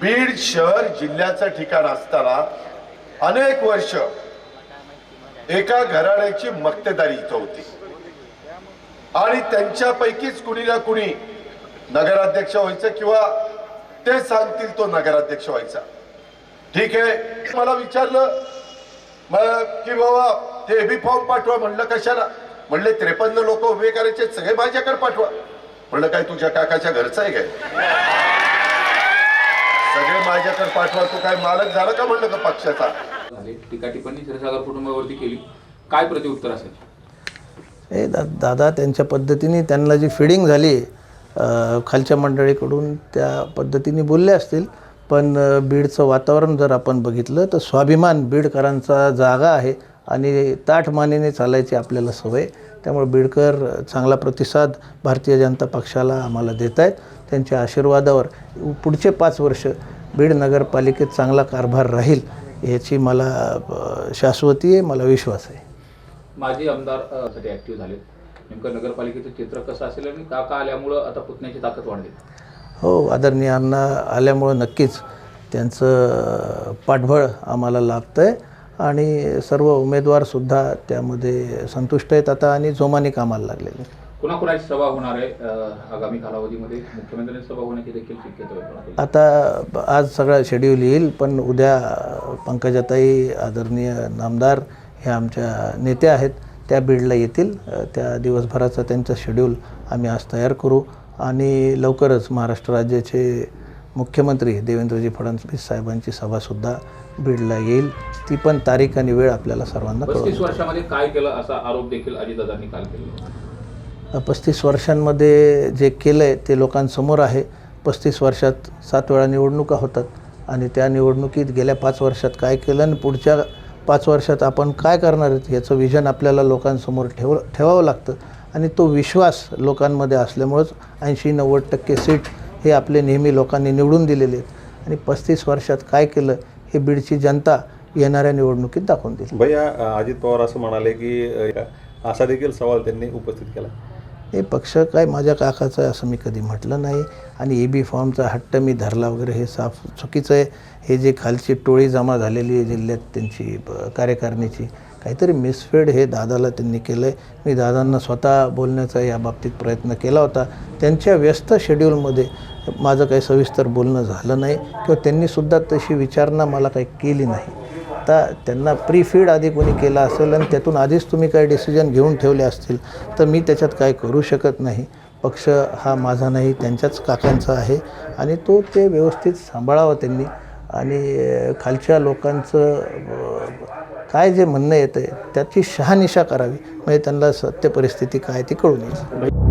बीड शहर जिल्ह्याचं ठिकाण असताना अनेक वर्ष एका घराण्याची मक्तेदारी इथं होती. आणि त्यांच्यापैकीच कुणी ना कुणी नगराध्यक्ष व्हायचं किंवा ते सांगतील तो नगराध्यक्ष व्हायचा. ठीक आहे मला विचारलं मग की बाबा ते एबी फॉर्म पाठवा म्हणलं कशाला? म्हणले त्रेपन्न लोक उभे करायचे सगळे माझ्याकडे पाठवा. म्हणलं काय तुझ्या काकाच्या घरचं आहे काय? सगळे माझ्याकडे पाठवा तू काय मालक झाला का म्हणलं का पक्षाचा? टीका टिप्पणी क्षीरसागर कुटुंबावरती केली. काय प्रत्युत्तर असेल? हे दा दादा त्यांच्या पद्धतीने त्यांना जी फिडिंग झाली खालच्या मंडळीकडून त्या पद्धतीने बोलले असतील पण बीडचं वातावरण जर आपण बघितलं तर स्वाभिमान बीडकरांचा जागा आहे आणि ताठ मानेने चालायची आपल्याला सवय. त्यामुळे बीडकर चांगला प्रतिसाद भारतीय जनता पक्षाला आम्हाला देत आहेत त्यांच्या आशीर्वादावर पुढचे पाच वर्ष बीड नगरपालिकेत चांगला कारभार राहील याची मला शाश्वती आहे मला विश्वास आहे. माजी आमदारसाठी ऍक्टिव्ह झाले नेमकं नगरपालिकेचं चित्र कसं असेल आणि काका आल्यामुळं आता पुतण्याची ताकद वाढली? हो आदरणीय अण्णा आल्यामुळं नक्कीच त्यांचं पाठबळ आम्हाला लाभतं आहे आणि सर्व उमेदवारसुद्धा त्यामध्ये संतुष्ट आहेत. आता आणि जोमाने कामाला लागलेले. कुणाकुणाची सभा होणार आहे आगामी कालावधीमध्ये? मुख्यमंत्र्यांची सभा होण्याची देखील शक्यता? आता आज सगळा शेड्यूल येईल पण उद्या पंकजाताई आदरणीय नामदार हे आमच्या नेत्या आहेत त्या बीडला येतील. त्या दिवसभराचा त्यांचं शेड्यूल आम्ही आज तयार करू. आणि लवकरच महाराष्ट्र राज्याचे मुख्यमंत्री देवेंद्रजी फडणवीस साहेबांची सभासुद्धा बीडला येईल. ती पण तारीख आणि वेळ आपल्याला सर्वांना वर्षामध्ये काय केलं असा आरोप देखील अजितदादांनी काल केला पस्तीस वर्षांमध्ये जे केलं आहे ते लोकांसमोर आहे. पस्तीस वर्षात सात वेळा निवडणुका होतात आणि त्या निवडणुकीत गेल्या पाच वर्षात काय केलं आणि पुढच्या पाच वर्षात आपण काय करणार आहेत याचं विजन आपल्याला लोकांसमोर ठेव ठेवावं लागतं. आणि तो विश्वास लोकांमध्ये असल्यामुळंच ऐंशी नव्वद टक्के सीट हे आपले नेहमी लोकांनी निवडून दिलेले आहेत. आणि पस्तीस वर्षात काय केलं हे बीडची जनता येणाऱ्या निवडणुकीत दाखवून देईल भैया अजित पवार असं म्हणाले की असा देखील सवाल त्यांनी उपस्थित केला. हे पक्ष काय माझ्या काकाचं आहे असं मी कधी म्हटलं नाही. आणि ए बी फॉर्मचा हट्ट मी धरला वगैरे हे साफ चुकीचं आहे. हे जे खालची टोळी जमा झालेली आहे जिल्ह्यात त्यांची कार्यकारणीची काहीतरी मिसफेड हे दादाला त्यांनी केलं आहे मी दादांना स्वतः बोलण्याचा या बाबतीत प्रयत्न केला होता. त्यांच्या व्यस्त शेड्यूलमध्ये माझं काही सविस्तर बोलणं झालं नाही किंवा त्यांनीसुद्धा तशी विचारणा मला काही केली नाही. आता त्यांना प्री फीड आधी कोणी केला असेल आणि त्यातून आधीच तुम्ही काही डिसिजन घेऊन ठेवले असतील तर मी त्याच्यात काय करू शकत नाही. पक्ष हा माझा नाही त्यांच्याच काकांचा आहे आणि तो ते व्यवस्थित सांभाळावं त्यांनी. आणि खालच्या लोकांचं काय जे म्हणणं येतं आहे त्याची शहानिशा करावी. म्हणजे त्यांना सत्य परिस्थिती काय ती कळून येईल.